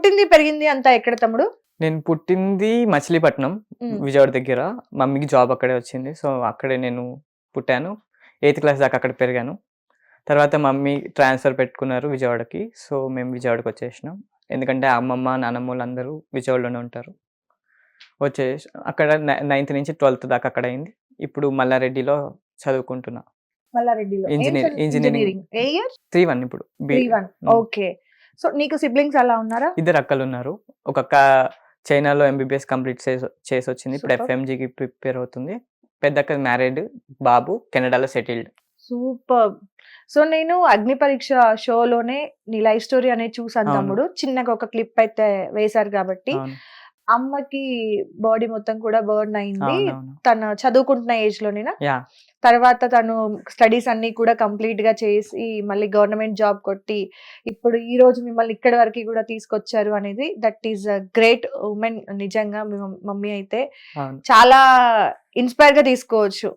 పుట్టింది పెరిగింది అంతా ఎక్కడ తమ్ముడు? నేను పుట్టింది మచిలీపట్నం. విజయవాడ దగ్గర. మమ్మీకి జాబ్ అక్కడే వచ్చింది. సో అక్కడే నేను పుట్టాను. ఎయిత్ క్లాస్ దాకా అక్కడ పెరిగాను. తర్వాత మమ్మీ ట్రాన్స్ఫర్ పెట్టుకున్నారు విజయవాడకి. సో మేము విజయవాడకి వచ్చేసినాం. ఎందుకంటే అమ్మమ్మ నానమ్మ వాళ్ళు అందరూ విజయవాడలోనే ఉంటారు. వచ్చేసి అక్కడ నైన్త్ నుంచి ట్వెల్త్ దాకా అక్కడ అయింది. ఇప్పుడు మల్లారెడ్డిలో చదువుకుంటున్నా. ఏ ఇయర్? త్రీ వన్ ఇప్పుడు. ఓకే. సో నీకు సిబ్లింగ్స్ అలా ఉన్నారా? ఇద్దరు అక్కలు ఉన్నారు. ఒక అక్క చైనాలో ఎంబీబీఎస్ కంప్లీట్ చేసి చేసి వచ్చింది. ఇప్పుడు. ఎఫ్ఎంజీకి ప్రిపేర్ అవుతుంది. పెద్ద అక్క మ్యారీడ్ బాబు కెనడాలో సెటిల్డ్ సూపర్ సో నేను అగ్ని పరీక్ష షోలోనే నీ లైఫ్ స్టోరీ అనేది చూసాను. తమ్ముడు. చిన్నగా ఒక క్లిప్ అయితే వేశారు కాబట్టి అమ్మకి బాడీ మొత్తం కూడా బర్న్ అయింది. తను చదువుకుంటున్న ఏజ్ లోనేనా? తర్వాత తను స్టడీస్ అన్ని కూడా కంప్లీట్గా చేసి మళ్ళీ గవర్నమెంట్ జాబ్ కొట్టి ఇప్పుడు ఈ రోజు మిమ్మల్ని ఇక్కడి వరకు కూడా తీసుకొచ్చారు అనేది దట్ ఈస్ గ్రేట్ ఉమెన్ నిజంగా మమ్మీ అయితే చాలా ఇన్స్పైర్గా తీసుకోవచ్చు.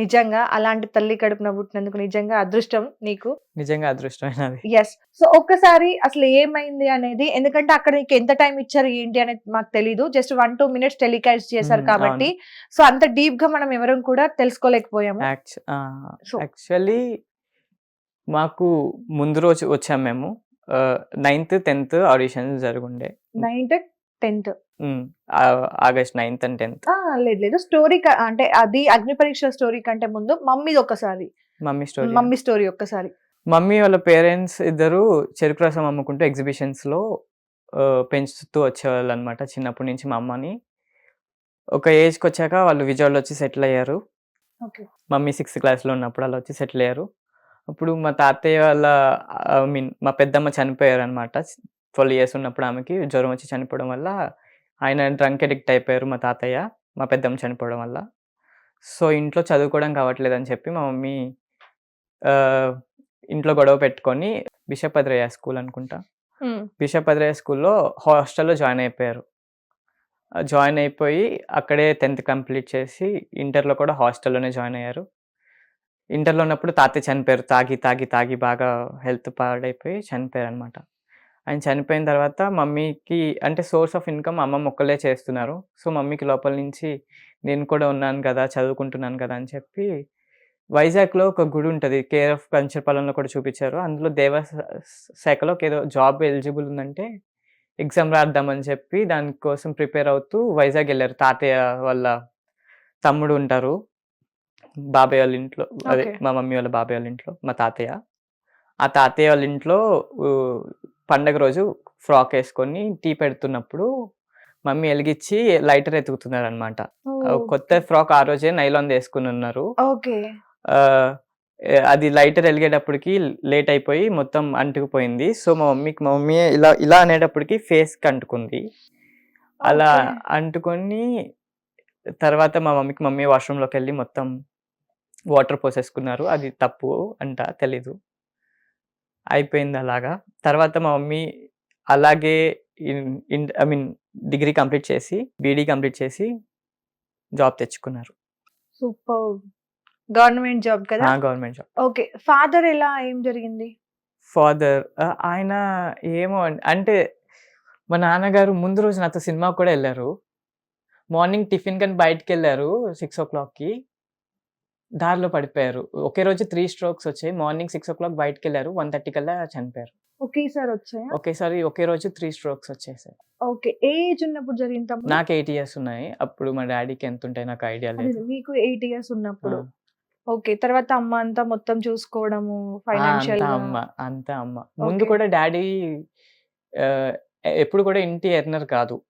నిజంగా అలాంటి తల్లి కడుపున పుట్టినందుకు నిజంగా అదృష్టం నీకు? నిజంగా అదృష్టమైనది. ఎస్ సో ఒక్కసారి అసలు ఏమైంది అనేది ఎందుకంటే అక్కడ నీకు ఎంత టైం ఇచ్చారు ఏంటి అనేది మాకు తెలీదు. Just one two minutes telecast చేశారు కాబట్టి. సో అంత డీప్గా మనం ఎవరం కూడా తెలుసుకోలేకపోయాము. యాక్చువల్లీ మాకు ముందు రోజు వచ్చాం మేము. Ninth tenth audition జరుగుండే. Ninth tenth. August ninth and tenth. లేదు లేదు. స్టోరీ అంటే అది అగ్ని పరీక్ష స్టోరీ కంటే ముందు మమ్మీది ఒక్కసారి. Mummy story. మమ్మీ స్టోరీ ఒక్కసారి. మమ్మీ వాళ్ళ పేరెంట్స్ ఇద్దరు చెరుకు రసం అమ్ముకుంటూ ఎగ్జిబిషన్స్లో పెంచుతూ వచ్చేవాళ్ళు అనమాట చిన్నప్పటి నుంచి మా అమ్మని. ఒక ఏజ్కి వచ్చాక వాళ్ళు విజయవాడలో వచ్చి సెటిల్ అయ్యారు. మమ్మీ సిక్స్త్ క్లాస్లో ఉన్నప్పుడు అలా వచ్చి సెటిల్ అయ్యారు. అప్పుడు మా తాతయ్య వాళ్ళ ఐ మీన్ మా పెద్దమ్మ చనిపోయారు అనమాట ట్వెల్వ్ ఇయర్స్ ఉన్నప్పుడు ఆమెకి జ్వరం వచ్చి చనిపోవడం వల్ల ఆయన డ్రంక్ ఎడిక్ట్ అయిపోయారు మా తాతయ్య మా పెద్దమ్మ చనిపోవడం వల్ల. సో ఇంట్లో చదువుకోవడం కావట్లేదు అని చెప్పి మా మమ్మీ ఇంట్లో గొడవ పెట్టుకొని బిషప్ అద్రయ్య స్కూల్ అనుకుంటా. బిషప్ అద్రయ్య స్కూల్లో హాస్టల్లో జాయిన్ అయిపోయారు. జాయిన్ అయిపోయి అక్కడే టెన్త్ కంప్లీట్ చేసి ఇంటర్లో కూడా హాస్టల్లోనే జాయిన్ అయ్యారు. ఇంటర్లో ఉన్నప్పుడు తాతయ్య చనిపోయారు. తాగి తాగి తాగి బాగా హెల్త్ పాడైపోయి చనిపోయారు అనమాట ఆయన చనిపోయిన తర్వాత మమ్మీకి అంటే సోర్స్ ఆఫ్ ఇన్కమ్ అమ్మ మొక్కలే చేస్తున్నారు. సో మమ్మీకి లోపల నుంచి నేను కూడా ఉన్నాను కదా చదువుకుంటున్నాను కదా అని చెప్పి వైజాగ్లో ఒక గుడి ఉంటుంది. కేర్ ఆఫ్ కంచర్పాలెంలో కూడా చూపించారు. అందులో దేవ శాఖలో ఏదో జాబ్ ఎలిజిబుల్ ఉందంటే ఎగ్జామ్ రాద్దామని చెప్పి దానికోసం ప్రిపేర్ అవుతూ వైజాగ్ వెళ్ళారు. తాతయ్య వాళ్ళ తమ్ముడు ఉంటారు. బాబాయ్ వాళ్ళ ఇంట్లో అదే. మా మమ్మీ వాళ్ళ బాబాయ్ వాళ్ళ ఇంట్లో మా తాతయ్య. ఆ తాతయ్య వాళ్ళ ఇంట్లో పండగ రోజు ఫ్రాక్ వేసుకొని టీ పెడుతున్నప్పుడు మమ్మీ వెలిగించి లైటర్ ఎతుకుతున్నారు అనమాట కొత్త ఫ్రాక్ ఆ రోజే నైలాన్ వేసుకుని ఉన్నారు. అది లైటర్ వెలిగేటప్పటికి లేట్ అయిపోయి మొత్తం అంటుకుపోయింది. సో మా మమ్మీకి మా మమ్మీ ఇలా ఇలా అనేటప్పటికి ఫేస్కి అంటుకుంది. అలా. అంటుకొని తర్వాత మా మమ్మీకి మమ్మీ వాష్రూమ్లోకి వెళ్ళి మొత్తం వాటర్ పోసేసుకున్నారు. అది తప్పు అంట తెలీదు. అయిపోయింది అలాగా. తర్వాత మా మమ్మీ అలాగే ఐ మీన్ డిగ్రీ కంప్లీట్ చేసి బీడీ కంప్లీట్ చేసి జాబ్ తెచ్చుకున్నారు. సూపర్. గవర్నమెంట్ జాబ్ కదా? Government job. ఓకే. ఫాదర్ ఎలా ఏం జరిగింది? ఫాదర్ ఆయన ఏమో అంటే మా నాన్నగారు ముందు రోజు నాతో సినిమా కూడా వెళ్ళారు. మార్నింగ్ టిఫిన్ కానీ బయటికి వెళ్ళారు సిక్స్ ఓ క్లాక్కి. దారిలో పడిపోయారు. ఒకే రోజు త్రీ స్ట్రోక్స్ వచ్చాయి. మార్నింగ్ సిక్స్ ఓ క్లాక్ బయటికి వెళ్ళారు వన్ థర్టీ కల్లా చనిపోయారు. ఒకేసారి వచ్చాయా? ఒకేసారి ఒకే రోజు త్రీ స్ట్రోక్స్ వచ్చేసాయి. ఓకే. ఏజ్ ఉన్నప్పుడు తమ్ముడు? నాకు ఎయిట్ ఇయర్స్ ఉన్నాయి. అప్పుడు మా డాడీకి ఎంత ఉంటాయి నాకు ఐడియా లేదు. మీకు ఎయిట్ ఇయర్స్ ఉన్నప్పుడు. ఓకే. తర్వాత అమ్మ అంతా మొత్తం చూసుకోవడము ఫైనాన్షియల్ అమ్మ అంతా అమ్మ. ముందు. కూడా డాడీ ఎప్పుడు కూడా ఇంటి ఎర్నర్ కాదు.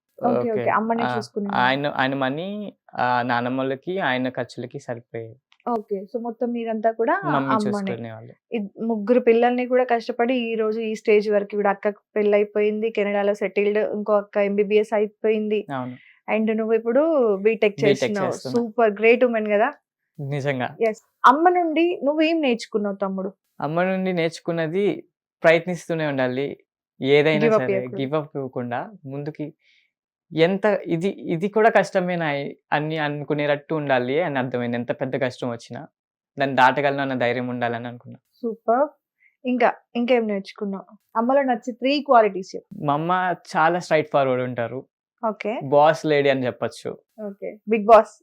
ఆయన ఆయన మనీ నానమ్మలకి ఆయన ఖర్చులకి సరిపోయేది ఓకే. సో మొత్తం మీరంతా కూడా మమ్మీ అమ్మనే. చూసుకునేవాళ్ళు. ఇద్- ముగ్గురు పిల్లల్ని కూడా కష్టపడి ఈ రోజు ఈ స్టేజ్ వరకు కూడా అక్కకు పెళ్ళి అయిపోయింది కెనడాలో సెటిల్డ్ ఇంకో అక్క ఎంబీబీఎస్ అయిపోయింది. అవును. అండ్ నువ్వు ఇప్పుడు బీటెక్ B.Tech చేస్తున్నావు. చేస్తున్నా. సూపర్. గ్రేట్ ఉమెన్ కదా? నిజంగా. అమ్మ నుండి నువ్వేం నేర్చుకున్నావు తమ్ముడు? అమ్మ నుండి నేర్చుకున్నది ప్రయత్నిస్తూనే ఉండాలి. ఏదైనా Give up సరే చేయకూడదు. గివ్ అప్ ఇవ్వకుండా ముందుకి ఎంత ఇది ఇది కూడా కష్టమేనా అన్ని అనుకునేటట్టు ఉండాలి అని అర్థమైంది. ఎంత పెద్ద కష్టం వచ్చినా. దాన్ని దాటగలను అన్న ధైర్యం ఉండాలని అనుకున్నా. సూపర్. ఇంకా ఇంకేం నేర్చుకున్నావు అమ్మలో నచ్చి త్రీ క్వాలిటీస్ మా అమ్మ చాలా స్ట్రైట్ ఫార్వర్డ్ ఉంటారు. ఓకే. బాస్ లేడీ అని చెప్పొచ్చు. ఓకే. బిగ్ బాస్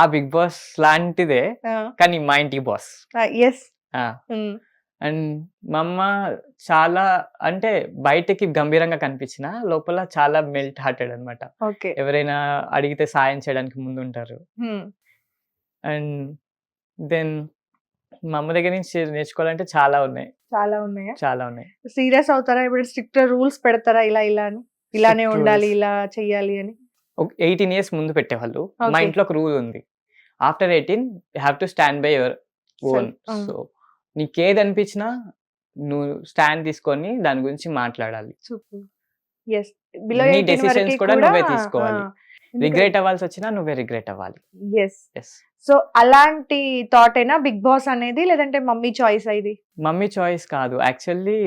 ఆ బిగ్ బాస్ లాంటిదే కానీ మా ఇంటి బాస్ ఎస్ అండ్ మా అమ్మ చాలా అంటే బయటకి గంభీరంగా కనిపించిన లోపల చాలా మెల్ట్ హార్టెడ్ అన్నమాట. ఓకే. ఎవరైనా అడిగితే సాయం చేయడానికి ముందు ఉంటారు అండ్ దెన్ మా అమ్మ దగ్గర నుంచి నేర్చుకోవాలంటే చాలా ఉన్నాయి. చాలా ఉన్నాయా? చాలా ఉన్నాయి. సీరియస్ అవుతారా? ఇప్పుడు స్ట్రిక్ట్ రూల్స్ పెడతారా? ఇలా ఇలా అని? ఇలానే ఉండాలి. ఇలా చెయ్యాలి అని? ఒక ఎయిటీన్ ఇయర్స్ ముందు పెట్టేవాళ్ళు. మా. ఇంట్లో ఒక రూల్ ఉంది. After eighteen you have to stand by your own. So నీకేది అనిపించినా నువ్వు స్టాండ్ తీసుకొని దాని గురించి మాట్లాడాలి. నీ కూడా నువ్వే తీసుకోవాలి. రిగ్రెట్ అవ్వాల్సి వచ్చినా నువ్వే రిగ్రెట్ అవ్వాలి. ఎస్ ఎస్ సో అలాంటి థాట్ అయినా బిగ్ బాస్ అనేది లేదంటే మమ్మీ చాయిస్ ఇది? మమ్మీ చాయిస్ కాదు. యాక్చువల్లీ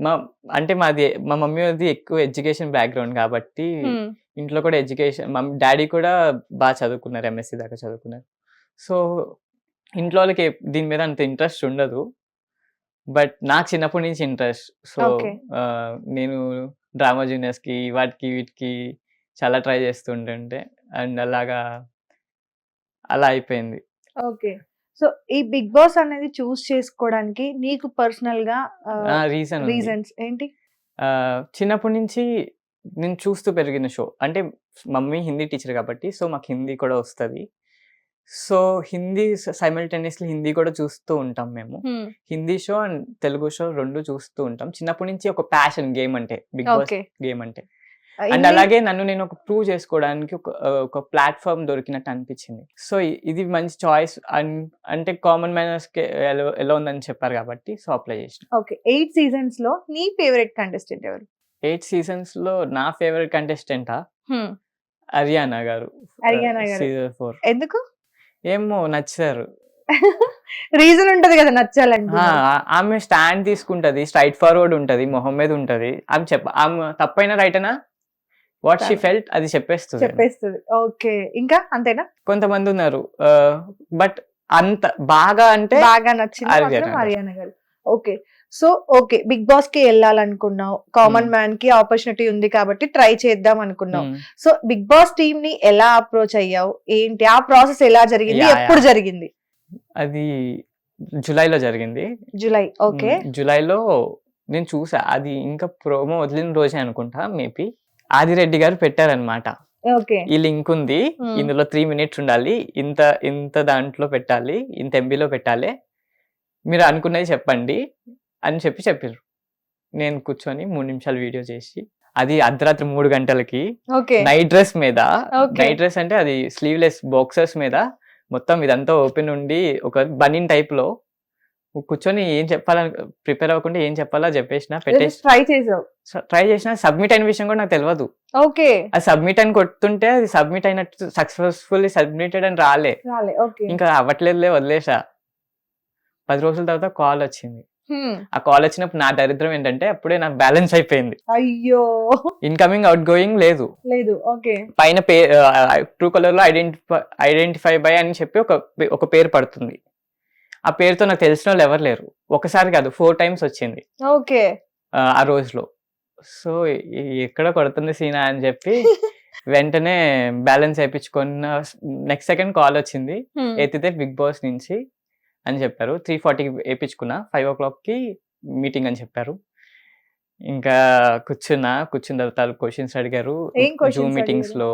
మా అంటే మాది మా మమ్మీ అది ఎక్కువ ఎడ్యుకేషన్ బ్యాక్గ్రౌండ్ కాబట్టి Hmm. ఇంట్లో కూడా ఎడ్యుకేషన్ మా డాడీ కూడా బాగా చదువుకున్నారు ఎంఎస్సి దాకా చదువుకున్నారు. సో ఇంట్లో వాళ్ళకి దీని మీద అంత ఇంట్రెస్ట్ ఉండదు. బట్ నాకు చిన్నప్పటి నుంచి ఇంట్రెస్ట్. సో. నేను డ్రామా జూనియర్స్కి వాటికి వీటికి చాలా ట్రై చేస్తుంటుంటే అండ్ అలాగా అలా అయిపోయింది. ఓకే. సో ఈ బిగ్ బాస్ అనేది చూస్ చేసుకోవడానికి నీకు పర్సనల్గా రీజన్ రీజన్స్ ఏంటి? చిన్నప్పటి నుంచి నేను చూస్తూ పెరిగిన షో. అంటే మమ్మీ హిందీ టీచర్ కాబట్టి సో మాకు హిందీ కూడా వస్తుంది. సో హిందీ సైమల్టేనియస్లీ హిందీ కూడా చూస్తూ ఉంటాం మేము. Hindi show and Telugu show రెండు చూస్తూ ఉంటాం. చిన్నప్పటి నుంచి ఒక ప్యాషన్ గేమ్ అంటే బిగ్ బాస్ గేమ్ అంటే. అండ్ అలాగే నన్ను నేను ఒక ప్రూవ్ చేసుకోవడానికి ఒక ఒక ప్లాట్ఫామ్ దొరికినట్టు అనిపించింది. సో ఇది మంచి చాయిస్ అంటే కామన్ మేనర్స్కి ఎలా ఉందని చెప్పారు కాబట్టి సో అప్లై చేసిన. ఓకే. ఎయిట్ సీజన్స్లో నీ ఫేవరెట్ కంటెస్టెంట్ ఎవరు? ఎయిట్ సీజన్స్లో నా ఫేవరెట్ కంటెస్టెంటా? హరియానా గారు. హరియానా గారు. Season four. ఎందుకు? ఏమో నచ్చారు. రీజన్ ఉంటది కదా నచ్చాలంటే ఆమె స్టాండ్ తీసుకుంటది స్ట్రైట్ ఫార్వర్డ్ ఉంటది మొహం మీద ఉంటది. ఆమె చెప్ప ఆమె తప్పైనా రైట్ అయినా వాట్ షీ. ఫెల్ట్ అది చెప్పేస్తుంది. చెప్పేస్తుంది. ఓకే ఇంకా అంతేనా? కొంతమంది ఉన్నారు. బట్ అంత బాగా అంటే బాగా నచ్చింది. హరియానా గారు. ఓకే సో ఓకే బిగ్ బాస్కి వెళ్ళాలనుకున్నావు. Common Hmm. మ్యాన్కి ఆపర్చునిటీ ఉంది కాబట్టి ట్రై చేద్దాం అనుకున్నావు. మ్, సో బిగ్ బాస్ టీమ్ని ఎలా అప్రోచ్ అయ్యావు? ఏంటి? ఆ ప్రాసెస్ ఎలా జరిగింది? ఎప్పుడు. జరిగింది? అది జూలైలో జరిగింది. July okay. మ్, జూలైలో నేను చూసా అది ఇంకా ప్రోమో వదిలిన రోజే అనుకుంటా మేబీ. ఆదిరెడ్డి గారు పెట్టారనమాట ఓకే. ఈ లింక్ ఉంది. Hmm. ఇందులో త్రీ మినిట్స్ ఉండాలి. ఇంత ఇంత దాంట్లో పెట్టాలి ఇంత ఎంబీలో పెట్టాలి. మీరు అనుకున్నది చెప్పండి. అని చెప్పి చెప్పారు నేను కూర్చొని మూడు నిమిషాలు వీడియో చేసి అది అర్ధరాత్రి మూడు గంటలకి నైట్ డ్రెస్ మీద. నైట్ డ్రెస్ అంటే అది స్లీవ్లెస్ బాక్సర్స్ మీద మొత్తం ఇదంతా ఓపెన్ ఉండి ఒక బనిన్ టైప్లో కూర్చొని ఏం చెప్పాలని ప్రిపేర్ అవ్వకుండా ఏం చెప్పాలో చెప్పేసిన పెట్టేసి ట్రై చేసావు. ట్రై చేసిన సబ్మిట్ అయిన విషయం కూడా నాకు తెలియదు ఓకే. అది సబ్మిట్ అని కొడుతుంటే అది సబ్మిట్ అయినట్టు సక్సెస్ఫుల్లీ సబ్మిటెడ్ అని రాలే. ఇంకా అవ్వట్లేదులే వదిలేసా. పది రోజుల తర్వాత కాల్ వచ్చింది. ఆ కాల్ వచ్చినప్పుడు నా దరిద్రం ఏంటంటే అప్పుడే నాకు బ్యాలెన్స్ అయిపోయింది. అయ్యో. ఇన్కమింగ్ అవుట్ గోయింగ్ లేదు. లేదు. ఓకే. పైన పే ట్రూ కలర్లో ఐడెంటిఫై ఐడెంటిఫై బై అని చెప్పి ఒక ఒక పేరు పడుతుంది. ఆ పేరుతో నాకు తెలిసిన వాళ్ళు ఎవరు లేరు. ఒకసారి కాదు ఫోర్ టైమ్స్ వచ్చింది. ఓకే. ఆ, రోజులో. సో ఎక్కడ కొడుతుంది సీనా అని చెప్పి వెంటనే బ్యాలెన్స్ వేయించుకున్న నెక్స్ట్ సెకండ్ కాల్ వచ్చింది. ఎత్తితే బిగ్ బాస్ నుంచి అని చెప్పారు. త్రీ ఫార్టీకి వేయించుకున్నా ఫైవ్ ఓ క్లాక్కి మీటింగ్ అని చెప్పారు. ఇంకా కూర్చున్నా కూర్చున్న తర్వాత క్వశ్చన్స్ అడిగారు. Zoom meetings? లో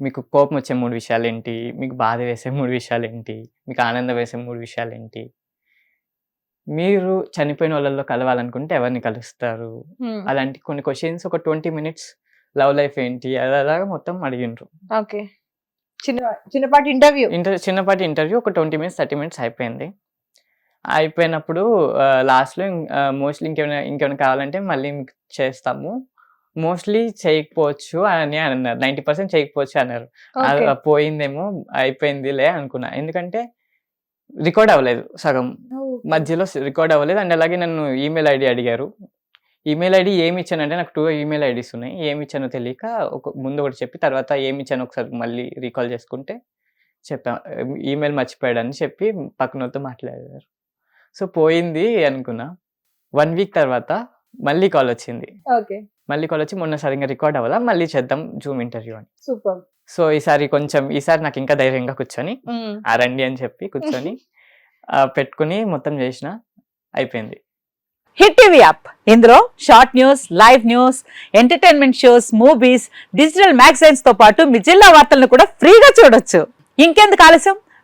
మీకు కోపం వచ్చే మూడు విషయాలు ఏంటి మీకు బాధ వేసే మూడు విషయాలు ఏంటి మీకు ఆనందం వేసే మూడు విషయాలు ఏంటి మీరు చనిపోయిన వాళ్ళల్లో కలవాలనుకుంటే ఎవరిని కలుస్తారు. అలాంటి కొన్ని క్వశ్చన్స్ ఒక ట్వంటీ మినిట్స్ లవ్ లైఫ్ ఏంటి? అలాగా మొత్తం అడిగిండ్రు. ఓకే. చిన్న చిన్నపాటి ఇంటర్వ్యూ. ఇంటర్ చిన్నపాటి ఇంటర్వ్యూ ఒక ట్వంటీ మినిట్స్ థర్టీ మినిట్స్ అయిపోయింది. అయిపోయినప్పుడు లాస్ట్లో మోస్ట్లీ ఇంకేమైనా ఇంకేమైనా కావాలంటే మళ్ళీ మీకు చేస్తాము. మోస్ట్లీ చేయకపోవచ్చు అని అన్నారు. నైంటీ పర్సెంట్ చేయకపోవచ్చు అన్నారు. పోయిందేమో అయిపోయిందిలే అనుకున్నా. ఎందుకంటే రికార్డ్ అవ్వలేదు సగం. మధ్యలో రికార్డ్ అవ్వలేదు. అండ్ అలాగే నన్ను ఈమెయిల్ ఐడి అడిగారు. ఈమెయిల్ ఐడి ఏమి ఇచ్చానంటే నాకు టూ ఈమెయిల్ ఐడీస్ ఉన్నాయి. ఏమి ఇచ్చానో తెలియక ఒక ముందు ఒకటి చెప్పి తర్వాత ఏమి ఇచ్చానో ఒకసారి మళ్ళీ రీకాల్ చేసుకుంటే చెప్పా ఈమెయిల్ మర్చిపోయాడని చెప్పి పక్కనతో మాట్లాడారు. సో పోయింది అనుకున్నా. వన్ వీక్ తర్వాత మళ్ళీ కాల్ వచ్చింది. ఓకే. మళ్ళీ కాల్ వచ్చి మొన్న సరిగ్గా రికార్డ్ అవ్వాలా? మళ్ళీ చేద్దాం జూమ్ ఇంటర్వ్యూ అని. సూపర్. సో ఈసారి కొంచెం ఈసారి నాకు ఇంకా ధైర్యంగా కూర్చొని ఆ రండి అని చెప్పి కూర్చొని పెట్టుకుని మొత్తం చేసిన అయిపోయింది. Hit TV app. ఇందులో short news live news entertainment shows movies digital మ్యాగజైన్స్తో పాటు మీ జిల్లా వార్తలను కూడా ఫ్రీగా చూడొచ్చు. ఇంకెందుకు ఆలస్యం?